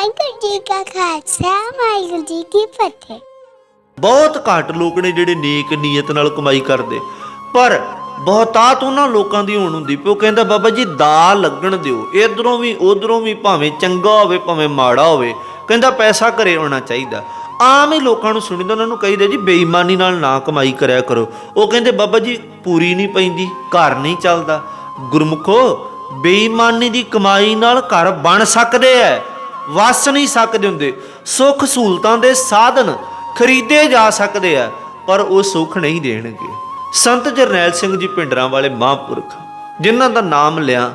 ਵਾਹਿਗੁਰੂ ਜੀ ਕਾ ਖਾਲਸਾ, ਵਾਹਿਗੁਰੂ ਜੀ ਕੀ ਫਤਿਹ। ਬਹੁਤ ਘੱਟ ਲੋਕ ਨੇ ਜਿਹੜੇ ਨੇਕ ਨੀਅਤ ਨਾਲ ਕਮਾਈ ਕਰਦੇ। ਪਰ ਬਹੁਤਾਤ ਉਹਨਾਂ ਲੋਕਾਂ ਦੀ ਹੋਣ ਹੁੰਦੀ ਪਈ ਕਹਿੰਦਾ, ਬਾਬਾ ਜੀ ਦਾ ਲੱਗਣ ਦਿਓ। ਇਧਰੋਂ ਵੀ ਉਧਰੋਂ ਵੀ ਭਾਵੇਂ ਚੰਗਾ ਹੋਵੇ, ਭਾਵੇਂ ਮਾੜਾ ਹੋਵੇ। ਕਹਿੰਦਾ, ਪੈਸਾ ਘਰੇ ਆਉਣਾ ਚਾਹੀਦਾ। ਆਮ ਹੀ ਲੋਕਾਂ ਨੂੰ ਸੁਣੀਦਾ, ਉਹਨਾਂ ਨੂੰ ਕਹੀਦਾ, ਜੀ, ਬੇਈਮਾਨੀ ਨਾਲ ਨਾ ਕਮਾਈ ਕਰਿਆ ਕਰੋ। ਉਹ ਕਹਿੰਦੇ, ਬਾਬਾ ਜੀ, ਪੂਰੀ ਨਹੀਂ ਪੈਂਦੀ, ਘਰ ਨਹੀਂ ਚੱਲਦਾ। ਗੁਰਮੁਖੋ, ਬੇਈਮਾਨੀ ਦੀ ਕਮਾਈ ਨਾਲ ਘਰ ਬਣ ਸਕਦੇ ਐ। ਵਸ ਨਹੀਂ ਸਕਦੇ ਹੁੰਦੇ। ਸੁੱਖ ਸਹੂਲਤਾਂ ਦੇ ਸਾਧਨ ਖਰੀਦੇ ਜਾ ਸਕਦੇ ਆ, ਪਰ ਉਹ ਸੁੱਖ ਨਹੀਂ ਦੇਣਗੇ। ਸੰਤ ਜਰਨੈਲ ਸਿੰਘ ਜੀ ਪਿੰਡਰਾਂ ਵਾਲੇ ਮਹਾਂਪੁਰਖ, ਜਿਨ੍ਹਾਂ ਦਾ ਨਾਮ ਲਿਆ,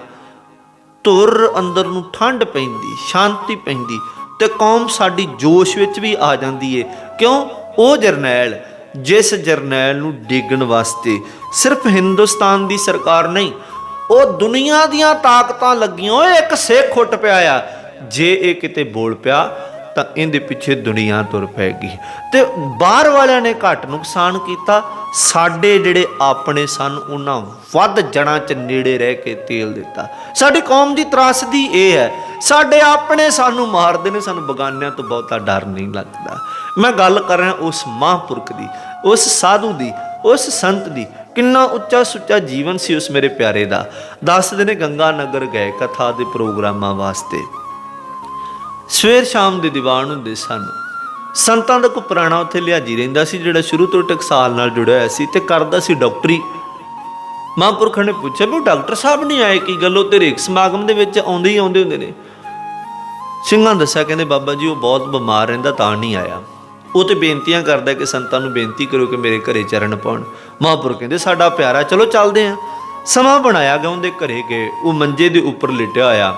ਧੁਰ ਅੰਦਰ ਨੂੰ ਠੰਡ ਪੈਂਦੀ, ਸ਼ਾਂਤੀ ਪੈਂਦੀ ਤੇ ਕੌਮ ਸਾਡੀ ਜੋਸ਼ ਵਿੱਚ ਵੀ ਆ ਜਾਂਦੀ ਏ। ਕਿਉਂ? ਉਹ ਜਰਨੈਲ, ਜਿਸ ਜਰਨੈਲ ਨੂੰ ਡੇਗਣ ਵਾਸਤੇ ਸਿਰਫ ਹਿੰਦੁਸਤਾਨ ਦੀ ਸਰਕਾਰ ਨਹੀਂ, ਉਹ ਦੁਨੀਆ ਦੀਆਂ ਤਾਕਤਾਂ ਲੱਗੀਆਂ ਓਏ ਇੱਕ ਸਿੱਖ ਉੱਠ ਪਿਆ ਆ। ਜੇ ਇਹ ਕਿਤੇ ਬੋਲ ਪਿਆ ਤਾਂ ਇਹਦੇ ਪਿੱਛੇ ਦੁਨੀਆ ਤੁਰ ਪੈਗੀ। ਤੇ ਬਾਹਰ ਵਾਲਿਆਂ ਨੇ ਘੱਟ ਨੁਕਸਾਨ ਕੀਤਾ। ਸਾਡੇ ਜਿਹੜੇ ਆਪਣੇ ਸਨ, ਉਹਨਾਂ ਵੱਧ ਜੜਾਂ 'ਚ ਨੇੜੇ ਰਹਿ ਕੇ ਤੇਲ ਦਿੱਤਾ। ਸਾਡੀ ਕੌਮ ਦੀ ਤਰਾਸਦੀ ਇਹ ਹੈ, ਸਾਡੇ ਆਪਣੇ ਸਾਨੂੰ ਮਾਰਦੇ ਨੇ, ਸਾਨੂੰ ਬਗਾਨਿਆਂ ਤੋਂ ਬਹੁਤਾ ਡਰ ਨਹੀਂ ਲੱਗਦਾ। ਮੈਂ ਗੱਲ ਕਰ ਰਿਹਾ ਉਸ ਮਹਾਂਪੁਰਖ ਦੀ, ਉਸ ਸਾਧੂ ਦੀ, ਉਸ ਸੰਤ ਦੀ। ਕਿੰਨਾ ਉੱਚਾ ਸੁੱਚਾ ਜੀਵਨ ਸੀ ਉਸ ਮੇਰੇ ਪਿਆਰੇ ਦਾ। ਦੱਸਦੇ ਨੇ ਗੰਗਾ ਨਗਰ ਗਏ ਕਥਾ ਦੇ ਪ੍ਰੋਗਰਾਮਾਂ ਵਾਸਤੇ। ਸਵੇਰ ਸ਼ਾਮ ਦੇ ਦੀਵਾਨ ਹੁੰਦੇ ਸਨ। ਸੰਤਾਂ ਦਾ ਕੋ ਪੁਰਾਣਾ ਉੱਥੇ ਲਿਆਜੀ ਰਹਿੰਦਾ ਸੀ, ਜਿਹੜਾ ਸ਼ੁਰੂ ਤੋਂ ਟਕਸਾਲ ਨਾਲ ਜੁੜਿਆ ਹੋਇਆ ਸੀ, ਤੇ ਕਰਦਾ ਸੀ ਡਾਕਟਰੀ। ਮਹਾਂਪੁਰਖਾਂ ਨੇ ਪੁੱਛਿਆ ਵੀ ਡਾਕਟਰ ਸਾਹਿਬ ਨਹੀਂ ਆਏ, ਕੀ ਗੱਲ ਉਹ ਤੇਰੇ ਸਮਾਗਮ ਦੇ ਵਿੱਚ ਆਉਂਦੇ ਹੀ ਆਉਂਦੇ ਹੁੰਦੇ ਨੇ? ਸਿੰਘਾਂ ਦੱਸਿਆ, ਕਹਿੰਦੇ ਬਾਬਾ ਜੀ, ਉਹ ਬਹੁਤ ਬਿਮਾਰ ਰਹਿੰਦਾ, ਤਾਂ ਨਹੀਂ ਆਇਆ। ਉਹ ਤੇ ਬੇਨਤੀਆਂ ਕਰਦਾ ਕਿ ਸੰਤਾਂ ਨੂੰ ਬੇਨਤੀ ਕਰੋ ਕਿ ਮੇਰੇ ਘਰੇ ਚਰਨ ਪਾਉਣ। ਮਹਾਂਪੁਰਖ ਕਹਿੰਦੇ, ਸਾਡਾ ਪਿਆਰਾ, ਚਲੋ ਚੱਲਦੇ ਆਂ ਸਮਾਂ ਬਣਾਇਆ ਗਿਆ, ਉਹਦੇ ਘਰੇ ਗਏ। ਉਹ ਮੰਜੇ ਦੇ ਉੱਪਰ ਲਿਟਿਆ ਹੋਇਆ।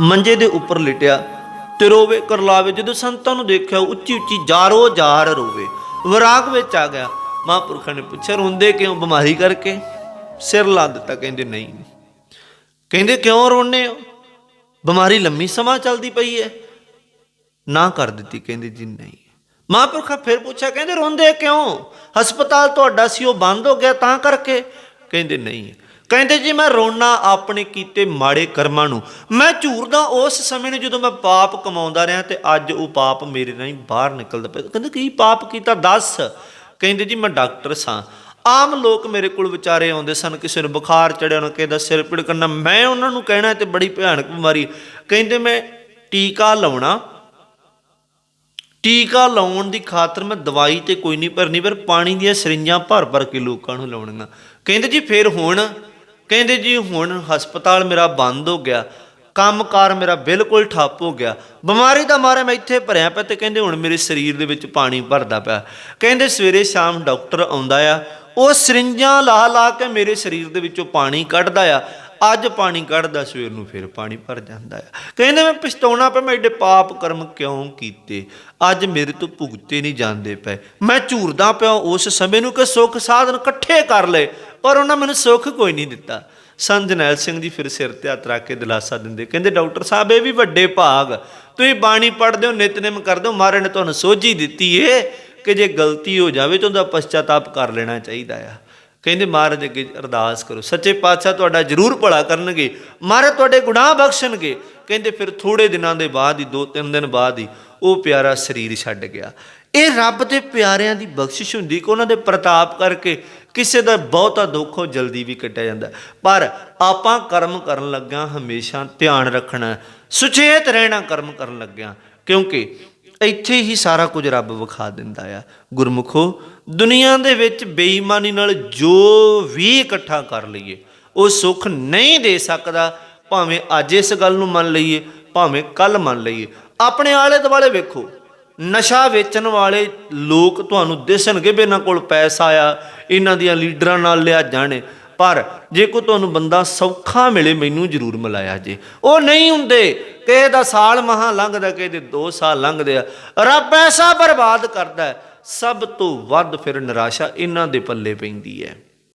ਮੰਜੇ ਦੇ ਉੱਪਰ ਲਿਟਿਆ। ਤੇ ਰੋਵੇ, ਕਰਲਾਵੇ, ਜਦੋਂ ਸੰਤਾਂ ਨੂੰ ਦੇਖਿਆ ਉੱਚੀ ਉੱਚੀ ਜਾਰੋ ਜਾਰ ਰੋਵੇ। ਵਿਰਾਗ ਵਿੱਚ ਆ ਗਿਆ। ਮਹਾਂਪੁਰਖਾਂ ਨੇ ਪੁੱਛਿਆ, ਰੋਂਦੇ ਕਿਉਂ? ਬਿਮਾਰੀ ਕਰਕੇ? ਸਿਰ ਲਾ ਦਿੱਤਾ, ਕਹਿੰਦੇ ਨਹੀਂ। ਕਹਿੰਦੇ, ਕਿਉਂ ਰੋਣੇ ਹੋ? ਬਿਮਾਰੀ ਲੰਮੀ ਸਮਾਂ ਚੱਲਦੀ ਪਈ ਹੈ। ਨਾ ਕਰ ਦਿੱਤੀ, ਕਹਿੰਦੇ ਜੀ, ਨਹੀਂ। ਮਹਾਂਪੁਰਖਾ ਫਿਰ ਪੁੱਛਿਆ, ਕਹਿੰਦੇ, ਰੋਂਦੇ ਕਿਉਂ? ਹਸਪਤਾਲ ਤੁਹਾਡਾ ਸੀ, ਉਹ ਬੰਦ ਹੋ ਗਿਆ, ਤਾਂ ਕਰਕੇ? ਕਹਿੰਦੇ, ਨਹੀਂ। ਕਹਿੰਦੇ ਜੀ ਮੈਂ ਰੋਣਾ ਆਪਣੇ ਕੀਤੇ ਮਾੜੇ ਕਰਮਾਂ ਨੂੰ। ਮੈਂ ਝੂਰਦਾ ਉਸ ਸਮੇਂ ਨੂੰ ਜਦੋਂ ਮੈਂ ਪਾਪ ਕਮਾਉਂਦਾ ਰਿਹਾ ਤੇ ਅੱਜ ਉਹ ਪਾਪ ਮੇਰੇ ਨਾਲ ਹੀ ਬਾਹਰ ਨਿਕਲਦਾ ਪਿਆ। ਕਹਿੰਦੇ ਕੀ ਪਾਪ ਕੀਤਾ? ਦੱਸ। ਕਹਿੰਦੇ ਜੀ ਮੈਂ ਡਾਕਟਰ ਸਾਂ। ਆਮ ਲੋਕ ਮੇਰੇ ਕੋਲ ਵਿਚਾਰੇ ਆਉਂਦੇ ਸਨ, ਕਿਸੇ ਨੂੰ ਬੁਖਾਰ ਚੜਿਆ, ਉਹਨਾਂ ਕਹਿੰਦਾ ਸਿਰ ਪੀੜ ਕਰਨਾ ਮੈਂ ਉਹਨਾਂ ਨੂੰ ਕਹਿਣਾ ਤੇ ਬੜੀ ਭਿਆਨਕ ਬਿਮਾਰੀ। ਕਹਿੰਦੇ ਮੈਂ ਟੀਕਾ ਲਾਉਣਾ। ਟੀਕਾ ਲਾਉਣ ਦੀ ਖਾਤਰ ਮੈਂ ਦਵਾਈ ਤੇ ਕੋਈ ਨਹੀਂ ਭਰਨੀ, ਪਰ ਪਾਣੀ ਦੀਆਂ ਸਰਿੰਜਾਂ ਭਰ ਭਰ ਕੇ ਲੋਕਾਂ ਨੂੰ ਲਾਉਣੀਆਂ। ਕਹਿੰਦੇ ਜੀ ਫਿਰ ਹੁਣ ਕਹਿੰਦੇ ਜੀ ਹੁਣ ਹਸਪਤਾਲ ਮੇਰਾ ਬੰਦ ਹੋ ਗਿਆ, ਕੰਮਕਾਰ ਮੇਰਾ ਬਿਲਕੁਲ ਠੱਪ ਹੋ ਗਿਆ, ਬਿਮਾਰੀ ਦਾ ਮਾਰਾ ਮੈਂ ਇੱਥੇ ਭਰਿਆ ਪਿਆ ਤੇ ਕਹਿੰਦੇ ਹੁਣ ਮੇਰੇ ਸਰੀਰ ਦੇ ਵਿੱਚ ਪਾਣੀ ਭਰਦਾ ਪਿਆ। ਕਹਿੰਦੇ ਸਵੇਰੇ ਸ਼ਾਮ ਡਾਕਟਰ ਆਉਂਦਾ ਆ, ਉਹ ਸਰਿੰਜਾਂ ਲਾ ਲਾ ਕੇ ਮੇਰੇ ਸਰੀਰ ਦੇ ਵਿੱਚੋਂ ਪਾਣੀ ਕੱਢਦਾ ਆ ਅੱਜ ਪਾਣੀ ਕੱਢਦਾ, ਸਵੇਰ ਨੂੰ ਫਿਰ ਪਾਣੀ ਭਰ ਜਾਂਦਾ ਆ। ਕਹਿੰਦੇ ਮੈਂ ਪਛਤਾਉਣਾ ਪਿਆ, ਮੈਂ ਏਡੇ ਪਾਪ ਕਰਮ ਕਿਉਂ ਕੀਤੇ? ਅੱਜ ਮੇਰੇ ਤੋਂ ਭੁਗਤੇ ਨਹੀਂ ਜਾਂਦੇ ਪਏ। ਮੈਂ ਝੂਰਦਾ ਪਿਆ, ਉਸ ਸਮੇਂ ਨੂੰ ਕਿ ਸੁੱਖ ਸਾਧਨ ਇਕੱਠੇ ਕਰ ਲਏ, ਪਰ ਉਹਨਾਂ ਮੈਨੂੰ ਸੁੱਖ ਕੋਈ ਨਹੀਂ ਦਿੱਤਾ। ਸੰਤ ਜਨੈਲ ਸਿੰਘ ਜੀ ਫਿਰ ਸਿਰ ਤੇ ਹੱਥ ਰੱਖ ਕੇ ਦਿਲਾਸਾ ਦਿੰਦੇ, ਕਹਿੰਦੇ, ਡਾਕਟਰ ਸਾਹਿਬ, ਇਹ ਵੀ ਵੱਡੇ ਭਾਗ। ਤੁਸੀਂ ਬਾਣੀ ਪੜ੍ਹਦੇ ਹੋ, ਨਿਤਨੇਮ ਕਰਦੇ ਹੋ ਮਹਾਰਾਜ ਨੇ ਤੁਹਾਨੂੰ ਸੋਝੀ ਦਿੱਤੀ ਏ ਕਿ ਜੇ ਗਲਤੀ ਹੋ ਜਾਵੇ ਤਾਂ ਉਹਦਾ ਪਛਤਾਤਾਪ ਕਰ ਲੈਣਾ ਚਾਹੀਦਾ ਆ। ਕਹਿੰਦੇ ਮਹਾਰਾਜ ਅੱਗੇ ਅਰਦਾਸ ਕਰੋ, ਸੱਚੇ ਪਾਤਸ਼ਾਹ ਤੁਹਾਡਾ ਜ਼ਰੂਰ ਭਲਾ ਕਰਨਗੇ, ਮਹਾਰਾਜ ਤੁਹਾਡੇ ਗੁਨਾਹ ਬਖਸ਼ਣਗੇ। ਕਹਿੰਦੇ ਫਿਰ ਥੋੜੇ ਦਿਨਾਂ ਦੇ ਬਾਅਦ ਹੀ, ਦੋ ਤਿੰਨ ਦਿਨ ਬਾਅਦ ਹੀ ਉਹ ਪਿਆਰਾ ਸਰੀਰ ਛੱਡ ਗਿਆ। ਇਹ ਰੱਬ ਦੇ ਪਿਆਰਿਆਂ ਦੀ ਬਖਸ਼ਿਸ਼ ਹੁੰਦੀ ਕਿ ਉਹਨਾਂ ਦੇ ਪ੍ਰਤਾਪ ਕਰਕੇ ਕਿਸੇ ਦਾ ਬਹੁਤਾ ਦੁੱਖ ਉਹ ਜਲਦੀ ਵੀ ਕੱਟਿਆ ਜਾਂਦਾ ਪਰ ਆਪਾਂ ਕਰਮ ਕਰਨ ਲੱਗਿਆਂ, ਹਮੇਸ਼ਾ ਧਿਆਨ ਰੱਖਣਾ ਸੁਚੇਤ ਰਹਿਣਾ ਕਰਮ ਕਰਨ ਲੱਗਿਆ, ਕਿਉਂਕਿ ਇੱਥੇ ਹੀ ਸਾਰਾ ਕੁਝ ਰੱਬ ਵਿਖਾ ਦਿੰਦਾ ਆ। ਗੁਰਮੁਖੋ, ਦੁਨੀਆ ਦੇ ਵਿੱਚ ਬੇਈਮਾਨੀ ਨਾਲ ਜੋ ਵੀ ਇਕੱਠਾ ਕਰ ਲਈਏ, ਉਹ ਸੁੱਖ ਨਹੀਂ ਦੇ ਸਕਦਾ, ਭਾਵੇਂ ਅੱਜ ਇਸ ਗੱਲ ਨੂੰ ਮੰਨ ਲਈਏ, ਭਾਵੇਂ ਕੱਲ ਮੰਨ ਲਈਏ। ਆਪਣੇ ਆਲੇ ਦੁਆਲੇ ਵੇਖੋ, ਨਸ਼ਾ ਵੇਚਣ ਵਾਲੇ ਲੋਕ ਤੁਹਾਨੂੰ ਦਿਸਣਗੇ ਵੀ ਇਹਨਾਂ ਕੋਲ ਪੈਸਾ ਆ, ਇਹਨਾਂ ਦੀਆਂ ਲੀਡਰਾਂ ਨਾਲ ਲਿਆ ਜਾਣੇ ਪਰ ਜੇ ਕੋ ਤੁਹਾਨੂੰ ਬੰਦਾ ਸੌਖਾ ਮਿਲੇ, ਮੈਨੂੰ ਜ਼ਰੂਰ ਮਿਲਾਇਆ ਜੇ। ਉਹ ਨਹੀਂ ਹੁੰਦੇ, ਕਿਸੇ ਦਾ ਸਾਲ ਮਹਾ ਲੰਘਦਾ, ਕਿਸੇ ਦੇ 2 ਸਾਲ ਲੰਘਦੇ ਆ। ਰੱਬ ਐਸਾ ਬਰਬਾਦ ਕਰਦਾ ਸਭ ਤੋਂ ਵੱਧ ਫਿਰ ਨਿਰਾਸ਼ਾ ਇਹਨਾਂ ਦੇ ਪੱਲੇ ਪੈਂਦੀ ਹੈ।